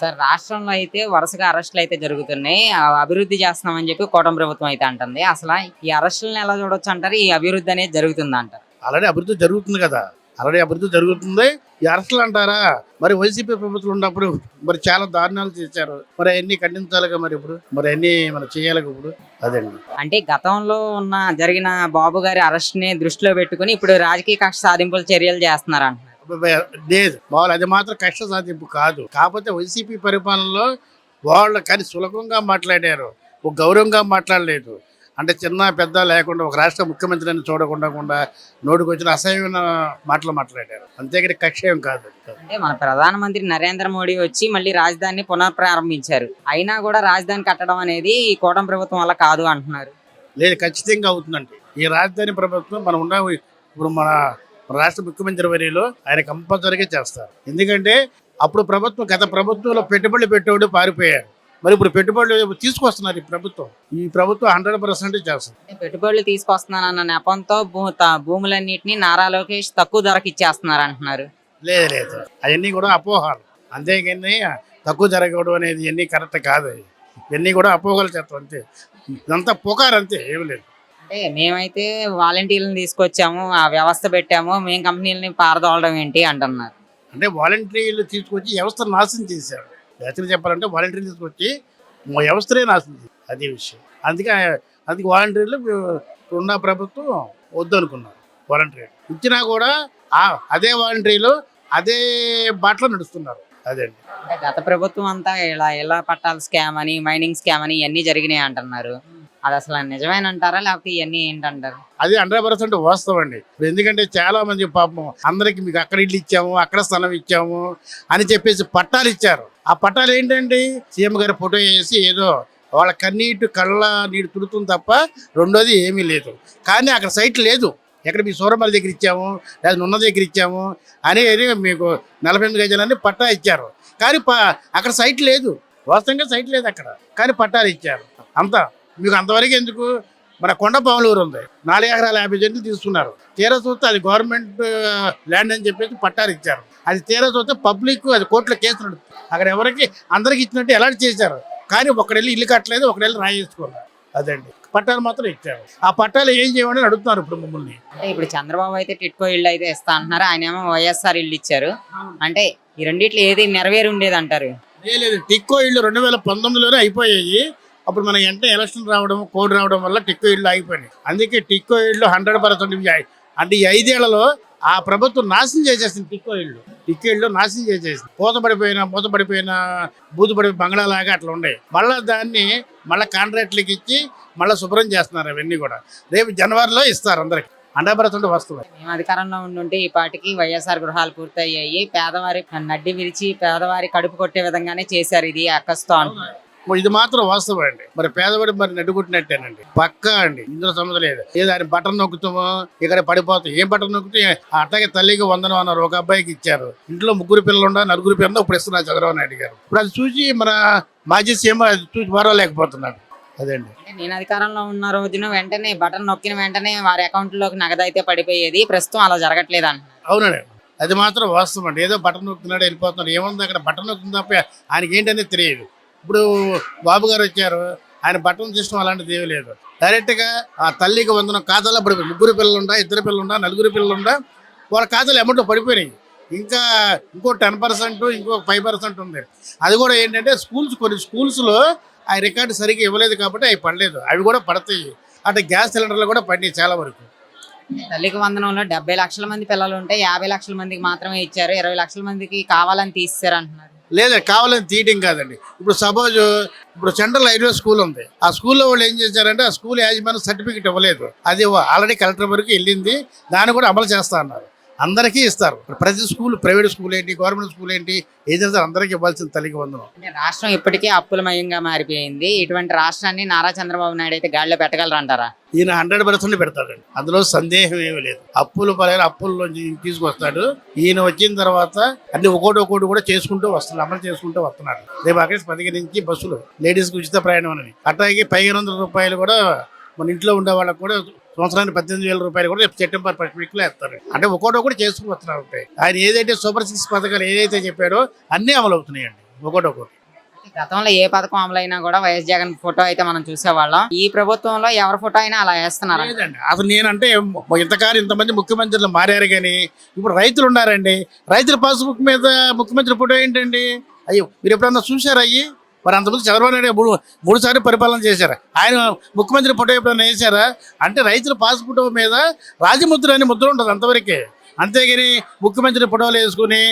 Sir రాష్ట్రంలో అయితే వరుసగా అరెస్టులు అయితే జరుగుతున్నాయి. ఆ అభివృద్ధి చేస్తున్నామని చెప్పి కూటమి ప్రభుత్వం అయితే అంటుంది. అసలు ఈ అరెస్టులను ఎలా చూడొచ్చు అంటారు? ఈ అభివృద్ధి అనేది జరుగుతుంది అంటారు? ఆల్రెడీ అభివృద్ధి జరుగుతుంది కదా. ఆల్రెడీ అభివృద్ధి జరుగుతుంది. ఈ అరెస్టులు అంటారా? మరి వైసీపీ ప్రభుత్వం ఉన్నప్పుడు మరి చాలా దారుణాలు చేశారు. మరి అన్ని ఖండించాలిగా మరి ఇప్పుడు? మరి అన్ని మనం చేయాలిగా ఇప్పుడు? అదండి. అంటే గతంలో ఉన్న జరిగిన బాబు గారి అరెస్ట్ని దృష్టిలో పెట్టుకుని ఇప్పుడు రాజకీయ కక్ష సాధింపుల చర్యలు చేస్తున్నారు అంటున్నారు లేదు. వాళ్ళు అది మాత్రం కష్ట సాధింపు కాదు. కాకపోతే వైసీపీ పరిపాలనలో వాళ్ళు కానీ సులభంగా మాట్లాడారు. ఒక గౌరవంగా మాట్లాడలేదు. అంటే చిన్న పెద్ద లేకుండా ఒక రాష్ట్ర ముఖ్యమంత్రిని చూడకుండా నోటికి వచ్చిన అసహ్యమైన మాటలు మాట్లాడారు. అంతేగాని కక్షయం కాదు. అంటే మన ప్రధానమంత్రి నరేంద్ర మోడీ వచ్చి మళ్ళీ రాజధానిని పునఃప్రారంభించారు. అయినా కూడా రాజధాని కట్టడం అనేది ఈ కూటమి ప్రభుత్వం వల్ల కాదు అంటున్నారు. లేదు ఖచ్చితంగా అవుతుందండి. ఈ రాజధాని ప్రభుత్వం మనం ఉన్న ఇప్పుడు మన రాష్ట్ర ముఖ్యమంత్రి వర్యులు ఆయన కంపల్సరీగా చేస్తారు. ఎందుకంటే అప్పుడు ప్రభుత్వం గత ప్రభుత్వంలో పెట్టుబడులు పెట్టేవాడు పారిపోయారు మరి ఇప్పుడు పెట్టుబడులు తీసుకొస్తున్నారు ఈ ప్రభుత్వం. ఈ ప్రభుత్వం హండ్రెడ్ పర్సెంట్ చేస్తుంది. పెట్టుబడులు తీసుకొస్తున్నానన్న నెపంతో భూములన్నింటినీ నారా లోకేష్ తక్కువ ధరకు ఇచ్చేస్తున్నారు అంటున్నారు. లేదు లేదు. అవన్నీ కూడా అపోహాలు. అంతేగాని తక్కువ జరగడం అనేది ఇవన్నీ కరెక్ట్ కాదు. ఇవన్నీ కూడా అపోహలు చేస్తాం అంతే. ఇదంతా పుకారు అంతే ఏమి లేదు. అంటే మేమైతే వాలంటీర్లను తీసుకొచ్చాము ఆ వ్యవస్థ పెట్టాము మేము కంపెనీలని పారదోలడం ఏంటి అంటున్నారు. అంటే వాలంటీర్లు తీసుకొచ్చి వ్యవస్థను నాశనం చేశారు. యాక్చువల్గా చెప్పాలంటే వాలంటీర్లు తీసుకొచ్చి మా వ్యవస్థనే నాశనం చేశారు. అదే విషయం. అందుకే అందుకే వాలంటీర్లు ఉన్న ప్రభుత్వం వద్దనుకున్నారు వాలంటీర్లు. ఇచ్చినా కూడా అదే వాలంటీర్లు అదే బాటలో నడుస్తున్నారు. అదే అండి. అంటే గత ప్రభుత్వం అంతా ఇలా ఇలా పట్టాల స్కామ్ అని మైనింగ్ స్కామ్ అని ఇవన్నీ జరిగినాయి అంటున్నారు. అది అసలు నిజమేనంటారా? లేకపోతే ఇవన్నీ ఏంటంటారు? అది హండ్రెడ్ పర్సెంట్ వాస్తవం అండి. ఎందుకంటే చాలా మంది పాపం అందరికి మీకు అక్కడ ఇల్లు ఇచ్చాము అక్కడ స్థలం ఇచ్చాము అని చెప్పేసి పట్టాలు ఇచ్చారు. ఆ పట్టాలు ఏంటండి? సీఎం గారి ఫోటో వేసి ఏదో వాళ్ళ కన్నీటి కళ్ళ నీరు తుడుతుంది తప్ప రెండోది ఏమీ లేదు. కానీ అక్కడ సైట్ లేదు. ఎక్కడ మీ సూరమల్లి దగ్గర ఇచ్చాము లేదా నున్న దగ్గర ఇచ్చాము అని మీకు నలభై ఎనిమిది గజాలని పట్టా ఇచ్చారు. కానీ అక్కడ సైట్ లేదు. వాస్తవంగా సైట్ లేదు అక్కడ. కానీ పట్టాలు ఇచ్చారు. అంతా మీకు అంతవరకు ఎందుకు? మన కొండపాములూరు ఉంది. నాలుగు ఎకరాల యాభై సెంట్లు తీసుకున్నారు. తీరా చూస్తే అది గవర్నమెంట్ ల్యాండ్ అని చెప్పేసి పట్టాలు ఇచ్చారు. అది తీరా చూస్తే పబ్లిక్ అది కోర్టులో కేసు అక్కడ ఎవరికి అందరికి ఇచ్చినట్టు ఎలాంటి చేశారు. కానీ ఒకడెళ్ళి ఇల్లు కట్టలేదు ఒకడెళ్ళి రాయి వేసుకున్నారు అదండి. పట్టాలు మాత్రం ఇచ్చారు. ఆ పట్టాలు ఏం చేయమని అడుగుతున్నారు ఇప్పుడు మమ్మల్ని. అంటే ఇప్పుడు చంద్రబాబు అయితే టిట్కో ఇల్లు అయితే ఇస్తా అంటున్నారు. ఆయన ఏమో వైఎస్ఆర్ ఇల్లు ఇచ్చారు. అంటే ఈ రెండిట్లో ఏది నెరవేరి ఉండేది అంటారు లేదు. టిక్కో ఇళ్ళు రెండు వేల పంతొమ్మిదిలోనే అయిపోయాయి. అప్పుడు మన వెంటనే ఎలక్షన్ రావడం కోడ్ రావడం వల్ల టిక్కో ఇళ్ళు ఆగిపోయినాయి. అందుకే టిక్కో ఇళ్ళు హండ్రెడ్ పర్సెంట్ అంటే ఈ ఐదేళ్ళలో ఆ ప్రభుత్వం నాశనం చేసేసింది టిక్కో ఇళ్ళు. టిక్కో ఇళ్ళు నాశనం చేసేసింది. పూతపడిపోయిన మూతపడిపోయిన బూతుపడి బంగ్లాలాగా అట్లా ఉండే. మళ్ళీ దాన్ని మళ్ళీ కాంట్రాక్ట్లకి ఇచ్చి మళ్ళీ శుభ్రం చేస్తున్నారు అవన్నీ కూడా. రేపు జనవరిలో ఇస్తారు అందరికి. హండ్రెడ్ పర్సెంట్ వస్తుంది. మేము అధికారంలో ఉండుంటే ఈ పాటికి వైఎస్ఆర్ గృహాలు పూర్తయ్యాయి. పేదవారి నడ్డి విరిచి పేదవారి కడుపు కొట్టే విధంగానే చేశారు ఇది అక్కస్తో అంటున్నారు ఇది మాత్రం వాస్తవం అండి. మరి పేదవాడి మరి నడ్డుకుంటున్నట్టేనండి పక్కా అండి. ఇందులో సమస్య లేదు. ఏదో ఆయన బటన్ నొక్కుతామో ఇక్కడ పడిపోతాం. ఏం బటన్ నొక్కితే అట్లాగే తల్లికి వందనం అన్నారు. ఒక అబ్బాయికి ఇచ్చారు. ఇంట్లో ముగ్గురు పిల్లలు ఉండ నలుగురు పిల్లలు ఇప్పుడు ఇస్తున్నారు చంద్రబాబు నాయుడు గారు. ఇప్పుడు అది చూసి మన మాజీ సీఎం అది చూసి పర్వాలేకపోతున్నాడు అదండి నేను అధికారంలో ఉన్న రోజున వెంటనే బటన్ నొక్కిన వెంటనే వారి అకౌంట్లోకి నగదు అయితే పడిపోయేది. ప్రస్తుతం అలా జరగట్లేదు అంటున్నారు. అవునండి. అది మాత్రం వాస్తవం అండి. ఏదో బటన్ నొక్కుతున్నాడు వెళ్ళిపోతున్నాడు. ఏముంది అక్కడ? బటన్ నొక్కుతుంది తప్ప ఆయనకి ఏంటనేది తెలియదు. ఇప్పుడు బాబు గారు వచ్చారు ఆయన బట్టలు తీసుకోవడం అలాంటిది ఏమీ లేదు. డైరెక్ట్గా ఆ తల్లికి వందనం ఖాతాలో పడిపోయి ముగ్గురు పిల్లలుండా ఇద్దరు పిల్లలుండా నలుగురు పిల్లలుండా వాళ్ళ ఖాతాలు అమౌంట్ పడిపోయినాయి. ఇంకా ఇంకో టెన్ పర్సెంట్ ఇంకో ఫైవ్ పర్సెంట్ ఉంది. అది కూడా ఏంటంటే స్కూల్స్ కొన్ని స్కూల్స్లో ఆ రికార్డు సరిగ్గా ఇవ్వలేదు కాబట్టి అవి పడలేదు. అవి కూడా పడతాయి. అంటే గ్యాస్ సిలిండర్లు కూడా పడినాయి చాలా వరకు. తల్లికి వందనంలో డెబ్బై లక్షల మంది పిల్లలు ఉంటే యాభై లక్షల మందికి మాత్రమే ఇచ్చారు ఇరవై లక్షల మందికి కావాలని తీసేశారు అంటున్నారు. లేదా కావాలని తీయటం కాదండి. ఇప్పుడు సపోజ్ ఇప్పుడు సెంట్రల్ హైవే స్కూల్ ఉంది. ఆ స్కూల్లో వాళ్ళు ఏం చేశారంటే ఆ స్కూల్ యాజమాన్యం సర్టిఫికేట్ ఇవ్వలేదు. అది ఆల్రెడీ కలెక్టర్ వరకు వెళ్ళింది. దాన్ని కూడా అమలు చేస్తా అన్నారు. అందరికీ ఇస్తారు. ప్రతి స్కూల్ ప్రైవేట్ స్కూల్ ఏంటి గవర్నమెంట్ స్కూల్ ఏంటి ఏదైతే అందరికీ ఇవ్వాల్సిన తల్లికి వందనం. అంటే రాష్ట్రం ఇప్పటికే అప్పులమయంగా మారిపోయింది. ఇటువంటి రాష్ట్రాన్ని నారా చంద్రబాబు నాయుడు అయితే గాడిలో పెట్టగలరంటారా? ఈయన హండ్రెడ్ పర్సెంట్ పెడతాడండి. అందులో సందేహం ఏమీ లేదు. అప్పులు పలానా అప్పుల్లో తీసుకొస్తాడు ఈయన వచ్చిన తర్వాత అన్ని ఒకటి ఒకటి కూడా చేసుకుంటూ వస్తున్నాడు అమలు చేసుకుంటూ వస్తున్నాడు. రేపు ఆగస్టు పదిహేను నుంచి బస్సులు లేడీస్కి ఉచిత ప్రయాణం అని. అట్లాగే పదిహేను వందల రూపాయలు కూడా మన ఇంట్లో ఉండే వాళ్ళకి కూడా సంవత్సరానికి పద్దెనిమిది వేల రూపాయలు కూడా రేపు సెప్టెంబర్ ఫస్ట్ వీక్లో వేస్తారు. అంటే ఒకటి ఒకటి చేసుకుని వస్తున్నారు ఆయన ఏదైతే సూపర్ సిక్స్ పథకాలు ఏదైతే చెప్పాడో అన్నీ అమలు అవుతున్నాయండి ఒకటి. ఒకటి గతంలో ఏ పథకం అమలైనా కూడా వైఎస్ జగన్ ఫోటో అయితే మనం చూసేవాళ్ళం. ఈ ప్రభుత్వంలో ఎవరి ఫోటో అయినా అలా వేస్తున్నారు. అసలు నేనంటే ఇంతకాలం ఇంతమంది ముఖ్యమంత్రులు మారారు కానీ ఇప్పుడు రైతులు ఉన్నారండి. రైతుల పాస్బుక్ మీద ముఖ్యమంత్రి ఫోటో ఏంటండి? అయ్యో మీరు ఎప్పుడన్నా చూసారా అయ్యి? మరి అంతమంది చంద్రబాబు నాయుడు మూడు మూడు సార్లు పరిపాలన చేశారు. ఆయన ముఖ్యమంత్రి ఫోటో ఎప్పుడన్నా వేశారా? అంటే రైతుల పాస్బుక్ మీద రాజముద్ర అని ముద్ర ఉంటుంది అంతవరకే. అంతేగాని ముఖ్యమంత్రి ఫోటోలు వేసుకుని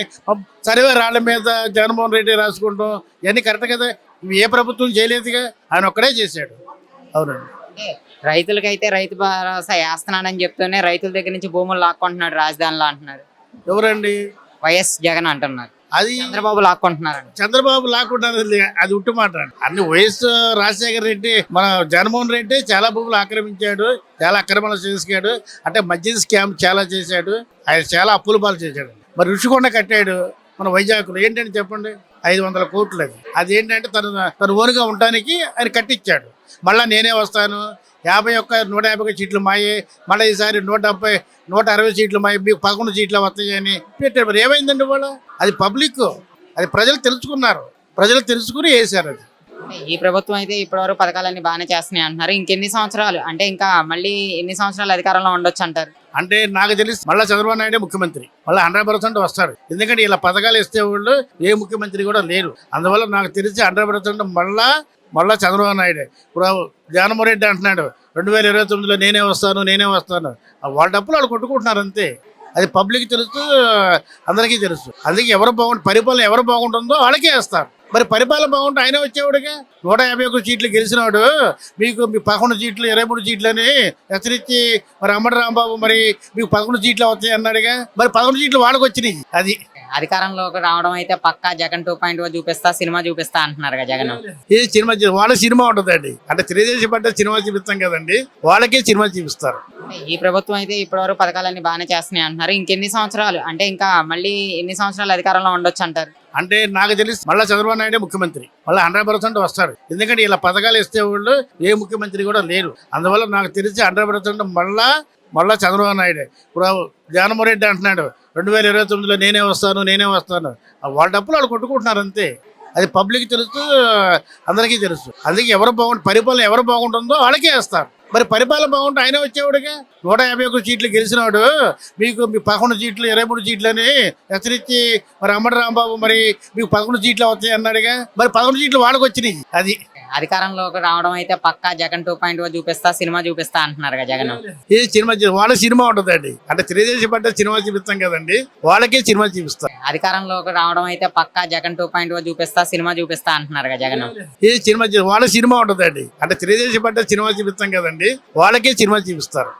సర్వే రాళ్ళ మీద జగన్మోహన్ రెడ్డి రాసుకుంటాం ఇవన్నీ కరెక్ట్ కదా? ఇవి ఏ ప్రభుత్వం చేయలేదుగా? ఆయన ఒక్కడే చేశాడు. అవునండి. రైతులకైతే రైతు భరోసా వేస్తున్నాడని చెప్తూనే రైతుల దగ్గర నుంచి భూములు లాక్కుంటున్నాడు రాజధానిలో అంటున్నారు ఎవరండి? వైఎస్ జగన్ అంటున్నారు. అది చంద్రబాబు లాక్కుంటున్నారంట చంద్రబాబు లాక్కుండా అది ఉట్టి మాట. అన్ని వైఎస్ రాజశేఖర రెడ్డి మన జగన్మోహన్ రెడ్డి చాలా భూములు ఆక్రమించాడు చాలా అక్రమాలు చేసుకాడు అంటే మద్య స్కామ్ చాలా చేశాడు ఆయన చాలా అప్పుల పాలు చేశాడు. మరి ఋషికొండ కట్టాడు మన వైజాగ్లో. ఏంటంటే చెప్పండి? ఐదు వందల కోట్లు అది. అది ఏంటంటే తను తను ఓనుగా ఉండడానికి ఆయన కట్టించాడు. మళ్ళీ నేనే వస్తాను. యాభై ఒక్క నూట యాభై ఒక్క సీట్లు మాయే. మళ్ళీ ఈసారి నూట డెబ్బై నూట అరవై సీట్లు మాయి. మీకు పదకొండు సీట్లు వస్తాయని పెట్టారు ఏమైందండి వాళ్ళు అది పబ్లిక్. అది ప్రజలు తెలుసుకున్నారు. ప్రజలు తెలుసుకుని వేశారు అది. ఈ ప్రభుత్వం అయితే ఇప్పటివరకు పథకాలన్నీ బాగానే చేస్తున్నాయి అంటున్నారు. ఇంకెన్ని సంవత్సరాలు? అంటే ఇంకా మళ్ళీ ఎన్ని సంవత్సరాలు అధికారంలో ఉండొచ్చు అంటారు? అంటే నాకు తెలిసి మళ్ళీ చంద్రబాబు నాయుడే ముఖ్యమంత్రి. మళ్ళీ హండ్రెడ్ పర్సెంట్ వస్తాడు. ఎందుకంటే ఇలా పథకాలు ఇస్తే వాళ్ళు ఏ ముఖ్యమంత్రి కూడా లేరు. అందువల్ల నాకు తెలిసి హండ్రెడ్ పర్సెంట్ మళ్ళా మళ్ళా చంద్రబాబు నాయుడే. ఇప్పుడు జానమరెడ్డి రెడ్డి అంటున్నాడు రెండు వేల ఇరవై తొమ్మిదిలో నేనే వస్తాను నేనే వస్తాను. వాళ్ళ డబ్బులు వాళ్ళు కొట్టుకుంటున్నారు అంతే. అది పబ్లిక్ తెలుసు అందరికీ తెలుసు అందుకే ఎవరు బాగుంటు పరిపాలన ఎవరు బాగుంటుందో వాళ్ళకే వేస్తారు. మరి పరిపాలన బాగుంటే ఆయన వచ్చేవాడుగా? నూట యాభై ఒక్క సీట్లు గెలిచినాడు. మీకు మీ పదకొండు సీట్లు ఇరవై మూడు సీట్లు అని హెచ్చరించి మరి అమ్మడి రాంబాబు మరి మీకు పదకొండు సీట్లు వస్తాయి అన్నాడుగా మరి పదకొండు సీట్లు వాళ్ళకి వచ్చినాయి అది అధికారంలోకి రావడం అయితే పక్కా జగన్ టూ పాయింట్ చూపిస్తా సినిమా చూపిస్తా అంటున్నారు కదా జగన్. ఇది సినిమా వాళ్ళ సినిమా ఉంటుందండి. అంటే తెలుగుదేశం పట్ల సినిమా చూపిస్తాం కదండి. వాళ్ళకే సినిమా చూపిస్తారు. ఈ ప్రభుత్వం అయితే ఇప్పటివరకు పథకాలన్నీ బాగానే చేస్తున్నాయి అంటున్నారు. ఇంకెన్ని సంవత్సరాలు? అంటే ఇంకా మళ్ళీ ఎన్ని సంవత్సరాలు అధికారంలో ఉండొచ్చు అంటారు? అంటే నాకు తెలిసి మళ్ళీ చంద్రబాబు నాయుడే ముఖ్యమంత్రి. మళ్ళీ హండ్రెడ్ పర్సెంట్ వస్తాడు. ఎందుకంటే ఇలా పథకాలు ఇస్తే వాళ్ళు ఏ ముఖ్యమంత్రి కూడా లేరు. అందువల్ల నాకు తెలిసి హండ్రెడ్ పర్సెంట్ మళ్ళా మళ్ళా చంద్రబాబు నాయుడే. ఇప్పుడు జగన్మోహన్ రెడ్డి అంటున్నాడు రెండు వేల ఇరవై తొమ్మిదిలో నేనే వస్తాను నేనే వస్తాను. వాళ్ళ డబ్బులు వాళ్ళు కొట్టుకుంటున్నారు అంతే. అది పబ్లిక్ తెలుసు అందరికీ తెలుసు అందుకే ఎవరు బాగుంటు పరిపాలన ఎవరు బాగుంటుందో వాళ్ళకే వేస్తారు. మరి పరిపాలన బాగుంటే ఆయన వచ్చేవాడుగా? నూట యాభై ఒక్క సీట్లు గెలిచినాడు. మీకు మీ పదకొండు సీట్లు ఇరవై మూడు సీట్లు అని హెచ్చరించి మరి అమ్మడి రాంబాబు మరి మీకు పదకొండు సీట్లు వస్తాయి అన్నాడుగా మరి పదకొండు సీట్లు వాళ్ళకి వచ్చినాయి అది అధికారంలోకి రావడం అయితే పక్కా జగన్ టూ పాయింట్ చూపిస్తా సినిమా చూపిస్తా అంటున్నారు కదా జగన్. ఇది సినిమా వాళ్ళ సినిమా ఉంటుందండి. అంటే తెలుగుదేశం పట్ల సినిమా చూపిస్తాం కదండి. వాళ్ళకే సినిమా చూపిస్తారు అధికారంలోకి రావడం అయితే పక్కా జగన్ టూ పాయింట్ చూపిస్తా సినిమా చూపిస్తా అంటున్నారు కదా జగన్. ఇది సినిమా వాళ్ళ సినిమా ఉంటుందండి. అంటే తెలుగుదేశం పట్ల సినిమా చూపిస్తాం కదండి. వాళ్ళకే సినిమా చూపిస్తారు.